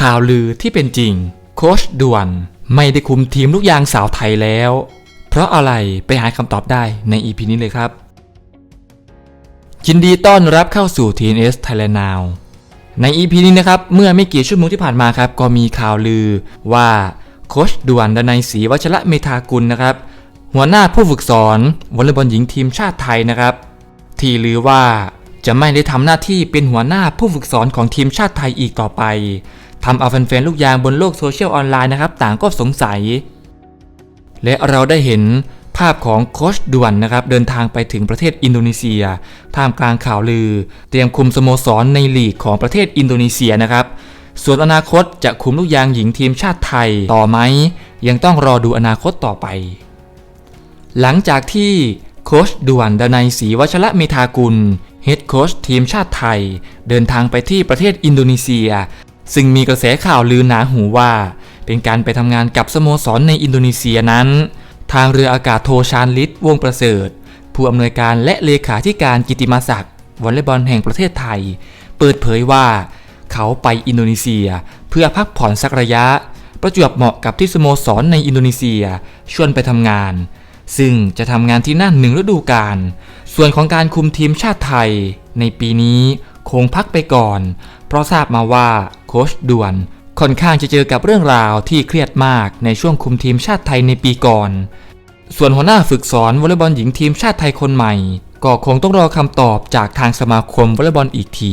ข่าวลือที่เป็นจริง โคชด่วนไม่ได้คุมทีมลูกยางสาวไทยแล้ว เพราะอะไรไปหาคำตอบได้ใน EP นี้เลยครับ ยินดีต้อนรับเข้าสู่ TNS Thailand Now ใน EP นี้นะครับเมื่อไม่กี่ชั่วโมงที่ผ่านมาครับก็มีข่าวลือว่าโคชด่วนดนัยศรีวัชระเมธากุลนะครับ หัวหน้าผู้ฝึกสอนวอลเลย์บอลหญิงทีมชาติไทยนะครับ ที่ลือว่าจะไม่ได้ทำหน้าที่เป็นหัวหน้าผู้ฝึกสอนของทีมชาติไทยอีกต่อไป ทำเอาแฟนๆลูกยางบนโลกโซเชียลออนไลน์นะครับต่างก็สงสัย และเราได้เห็นภาพของโคชด่วนนะครับเดินทางไปถึงประเทศอินโดนีเซีย ท่ามกลางข่าวลือ เตรียมคุมสโมสรในลีกของประเทศอินโดนีเซียนะครับ ส่วนอนาคตจะคุมลูกยางหญิงทีมชาติไทยต่อไหม ยังต้องรอดูอนาคตต่อไป หลังจากที่โคชด่วนดนัยศรีวัชระเมธากุลเฮดโคชทีมชาติไทย เดินทางไปที่ประเทศอินโดนีเซีย ซึ่งมีกระแสข่าวลือหนาหูว่า เป็นการไปทำงานกับสโมสรในอินโดนีเซียนั้น ทางเรืออากาศโทชานลิศวงประเสริฐ ผู้อำนวยการและเลขาธิการกิติมาศักดิ์วอลเลย์บอลแห่งประเทศไทย เปิดเผยว่า เขาไปอินโดนีเซีย เพื่อพักผ่อนสักระยะ ประจวบเหมาะกับที่สโมสรในอินโดนีเซีย ชวนไปทำงาน ซึ่งจะทำงานที่นั่นหนึ่งฤดูกาลส่วนของการคุมทีมชาติไทย ในปีนี้คงพักไปก่อน เพราะทราบมาว่าโค้ชด่วนค่อนข้างจะเจอกับเรื่องราวที่เครียดมากในช่วงคุมทีมชาติไทยในปีก่อน ส่วนหัวหน้าฝึกสอนวอลเลย์บอลหญิงทีมชาติไทยคนใหม่ ก็คงต้องรอคำตอบจากทางสมาคมวอลเลย์บอลอีกที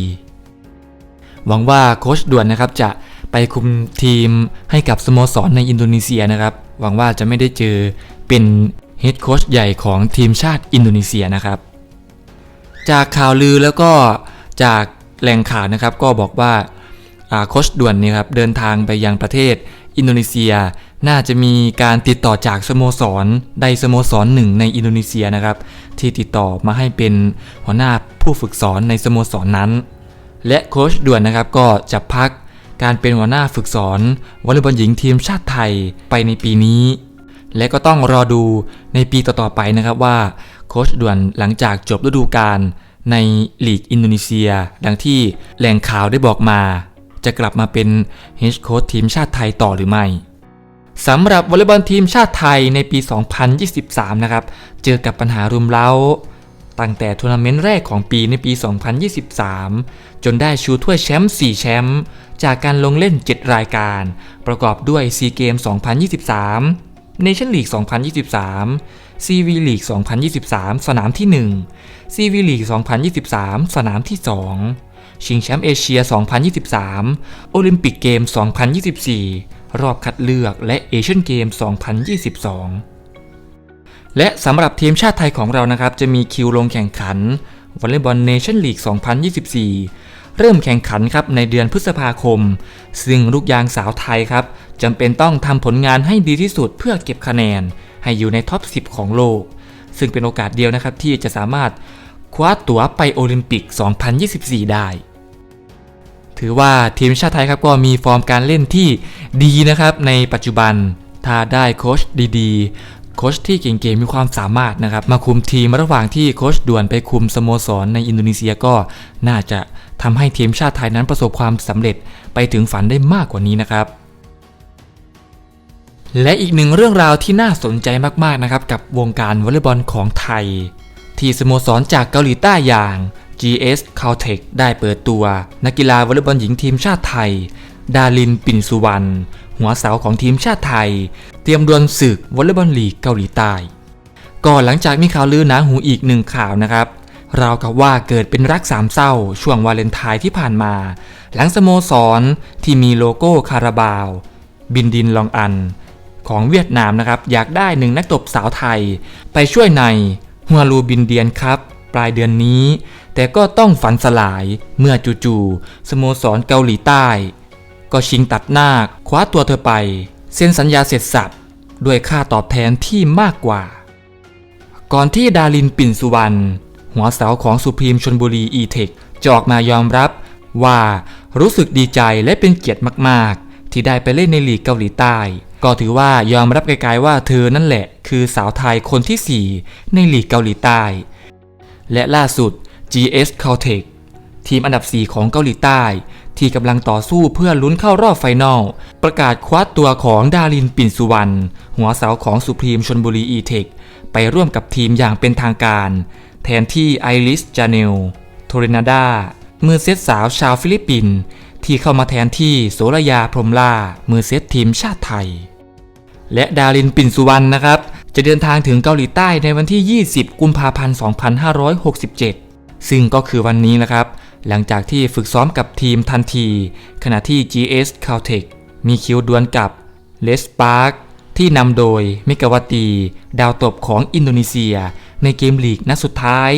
หวังว่าโค้ชด่วนนะครับจะไปคุมทีมให้กับสโมสรในอินโดนีเซียนะครับ หวังว่าจะไม่ได้เจอเป็นเฮดโค้ชใหญ่ของทีมชาติอินโดนีเซียนะครับ จากข่าวลือแล้วก็จาก แหล่งข่าวนะครับก็บอกว่าโคชด่วนเนี่ยครับเดินทางไปยังประเทศอินโดนีเซีย น่าจะมีการติดต่อจากสโมสรใดสโมสรหนึ่งในอินโดนีเซียนะครับ ที่ติดต่อมาให้เป็นหัวหน้าผู้ฝึกสอนในสโมสรนนั้น และโคชด่วนนะครับก็จะพักการเป็นหัวหน้าฝึกสอนวอลเลย์บอลหญิงทีมชาติไทยไปในปีนี้ และก็ต้องรอดูในปีต่อๆไปนะครับว่าโคชด่วนหลังจากจบฤดูกาล ในลีกอินโดนีเซีย ดังที่แหล่งข่าวได้บอกมา จะกลับมาเป็นเฮดโค้ชทีมชาติไทยต่อหรือไม่สำหรับวอลเลย์บอลทีมชาติไทยในปี 2023 นะครับ เจอกับปัญหารุมเร้า ตั้งแต่ทัวร์นาเมนต์แรกของปีในปี 2023 จนได้ชูถ้วยแชมป์ 4 แชมป์จากการลงเล่น 7 รายการ ประกอบด้วย SEA Games 2023 Nation League 2023 CV League 2023 สนามที่ 1 CV League 2023 สนามที่ 2 ชิงแชมป์เอเชีย 2023 โอลิมปิกเกม 2024 รอบคัดเลือกและเอเชียนเกม 2022 และสำหรับทีมชาติไทยของเรานะครับ จะมีคิวลงแข่งขันวอลเลย์บอลเนชั่นลีก 2024 เริ่มแข่งขันครับในเดือนพฤษภาคม ซึ่งลูกยางสาวไทยครับจำเป็นต้องทำผลงานให้ดีที่สุดเพื่อเก็บคะแนน ให้อยู่ในท็อป 10 ของโลก ซึ่งเป็นโอกาสเดียวนะครับที่จะสามารถคว้าตั๋วไปโอลิมปิก 2024 ได้ ถือว่าทีมชาติไทยครับก็มีฟอร์มการเล่นที่ดีนะครับในปัจจุบัน ถ้าได้โค้ชดีๆ โค้ชที่เก่งๆ มีความสามารถนะครับ มาคุมทีมระหว่างที่โค้ชด่วนไปคุมสโมสรในอินโดนีเซียก็น่าจะทำให้ทีมชาติไทยนั้นประสบความสำเร็จไปถึงฝันได้มากกว่านี้นะครับ และอีกหนึ่งเรื่องราวที่น่าสนใจมากๆนะครับกับวงการวอลเลย์บอลของไทย ที่สโมสรจากเกาหลีใต้อย่าง GS Caltech ได้เปิดตัว นักกีฬาวอลเลย์บอลหญิงทีมชาติไทย ดารินปิ่นสุวรรณหัวเสาของทีมชาติไทย เตรียมดวลศึกวอลเลย์บอลลีกเกาหลีใต้ก่อนหลังจากมีข่าวลือหนาหูอีกหนึ่งข่าวนะครับราวกับว่าเกิดเป็นรักสามเศร้า ช่วงวาเลนไทน์ที่ผ่านมา หลังสโมสรที่มีโลโก้คาราบาว บินดินลองอัน ของเวียดนามนะครับ อยากได้หนึ่งนักตบสาวไทย ไปช่วยในฮัวลูบินเดียนครับ ปลายเดือนนี้ แต่ก็ต้องฝันสลายเมื่อจู่ๆสโมสรเกาหลีใต้ ก็ชิงตัดหน้าคว้าตัวเธอไป เซ็นสัญญาเสร็จสับด้วยค่าตอบแทนที่มากกว่า ก่อนที่ดารินปิ่นสุวรรณหัวเสาของสุพรีมชนบุรีอีเทคจะออกมายอมรับว่ารู้สึกดีใจและเป็นเกียรติมาก ๆ ที่ได้ไปเล่นในลีกเกาหลีใต้ ก็ถือว่ายอมรับไกลๆว่าเธอนั่นแหละ คือสาวไทยคนที่ 4 ในลีกเกาหลีใต้ และล่าสุด GS Caltech ทีมอันดับ 4 ของเกาหลีใต้ ที่กำลังต่อสู้เพื่อลุ้นเข้ารอบไฟนอลประกาศคว้าตัวของดารินปิ่นสุวรรณหัวเสาของสุพรีมชนบุรีอีเทคไปร่วมกับทีมอย่างเป็นทางการ แทนที่ไอริสจาเนลโทเรนาดามือเซตสาวชาวฟิลิปปินส์ที่เข้ามาแทนที่โสรยาพรมล่ามือเซตทีมชาติไทย และดารินปิ่นสุวรรณนะครับ จะเดินทางถึงเกาหลีใต้ในวันที่ 20 กุมภาพันธ์ 2567 ซึ่งก็คือวันนี้นะครับ หลังจากที่ฝึกซ้อมกับทีมทันที ขณะที่ GS Caltech มีคิวดวลกับเลสปาร์กที่นำโดยเมกาวาตี ดาวตบของอินโดนีเซีย ในเกมลีกนัดสุดท้าย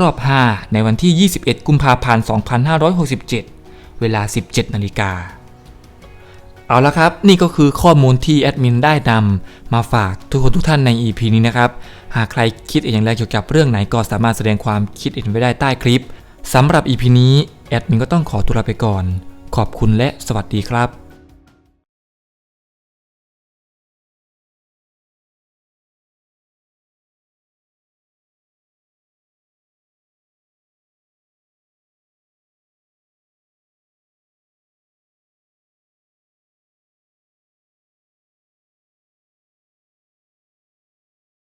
รอบ 5 ในวันที่ 21 กุมภาพันธ์ 2567 เวลา 17 นาฬิกา เอาละครับ นี่ก็คือข้อมูลที่แอดมินได้นำมาฝากทุกคนทุกท่านใน EP นี้นะครับ หากใครคิดอย่างไรเกี่ยวกับเรื่องไหนก็สามารถแสดงความคิดเห็นไว้ได้ใต้คลิปสำหรับ EP นี้แอดมินก็ต้องขอตัวลาไปก่อน ขอบคุณและสวัสดีครับ